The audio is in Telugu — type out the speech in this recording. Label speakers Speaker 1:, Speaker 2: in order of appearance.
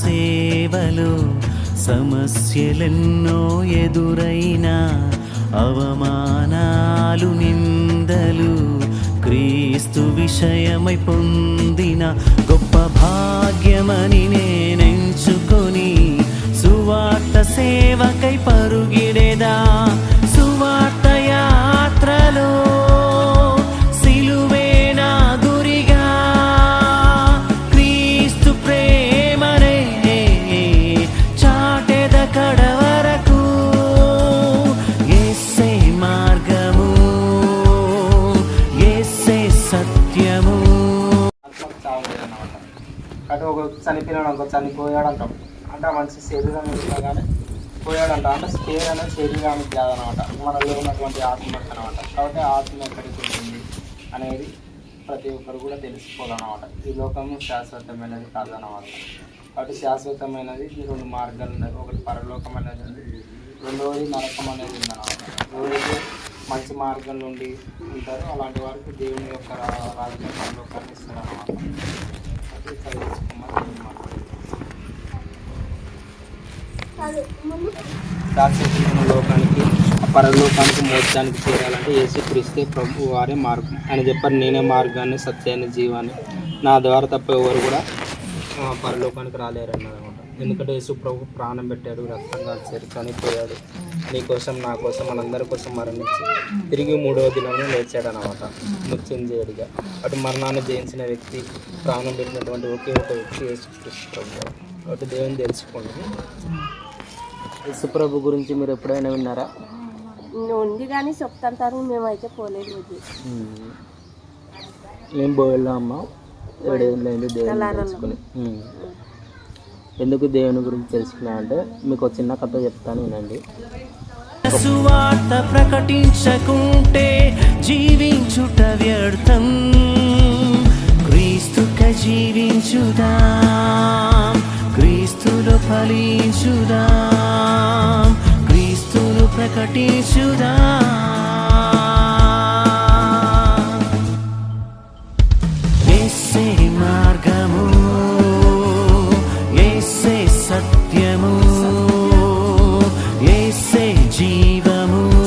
Speaker 1: సేవలు సమస్యలెన్నో ఎదురైనా అవమానాలు నిందలు క్రీస్తు విషయమై పొందిన గొప్ప
Speaker 2: భా అంటే ఒక చనిపోయినాడు అనుకో చనిపోయాడు అంటాం అంటే ఆ మనిషి శరీరం కానీ పోయాడంట. అంటే స్పేర్ అనేది శరీరానికి కాదనమాట. మనలో ఉన్నటువంటి ఆత్మ అనమాట. కాబట్టి ఆత్మ ఎక్కడికి ఉంటుంది అనేది ప్రతి ఒక్కరు కూడా తెలుసుకోవాలన్నమాట. ఈ లోకము శాశ్వతమైనది కాదనమాట కాబట్టి శాశ్వతమైనది ఈ రెండు మార్గాలు ఉన్నాయి. ఒకటి పరలోకం అనేది ఉంది. రెండవది నరకం అనేది ఉందన్నమాట. ఎవరైతే మంచి మార్గం నుండి ఉంటారో అలాంటి వారికి దేవుని యొక్క రా- పరలోకాన్ని ఇస్తారన్నమాట శాశ్వతమైన లోకానికి ఆ పరలోకానికి మోక్షానికి చేరాలంటే యేసుక్రీస్తే ప్రభు వారే మార్గం. ఆయన చెప్పారు నేనే మార్గాన్ని సత్యాన్ని జీవాన్ని. నా ద్వారా తప్ప ఎవరు కూడా పరలోకానికి రాలేరు అన్నమాట ఎందుకంటే యేసు ప్రభు ప్రాణం పెట్టాడు రక్తం కాల్చారు చనిపోయాడు. నీ కోసం నా కోసం మనందరి కోసం మరణించి తిరిగి మూడవ దినంలో లేచాడు అనమాట మృత్యుంజయుడిగా. అటు మరణాన్ని జయించిన వ్యక్తి ప్రాణం పెట్టినటువంటి ఒకే ఒక వ్యక్తి యేసుక్రీస్తు ప్రభు. కాబట్టి దేవుని తెలుసుకోండి. యేసుప్రభు గురించి మీరు ఎప్పుడైనా విన్నారా?
Speaker 3: ఉంది కానీ చెప్తాంటారు మేమైతే పోలేదు ఇది.
Speaker 2: మేము పోయినా అమ్మ? ఏడేళ్ళైంది దేవుని తెలుసుకుని. ఎందుకు దేవుని గురించి తెలుసుకున్నా అంటే మీకు ఒక చిన్న కథ చెప్తాను వినండి.
Speaker 1: సువార్త ప్రకటించకుంటే జీవించుట వ్యర్థం. క్రీస్తుక జీవించుదా. ఫలించుదాం. క్రీస్తును ప్రకటించుదాం. జీవము.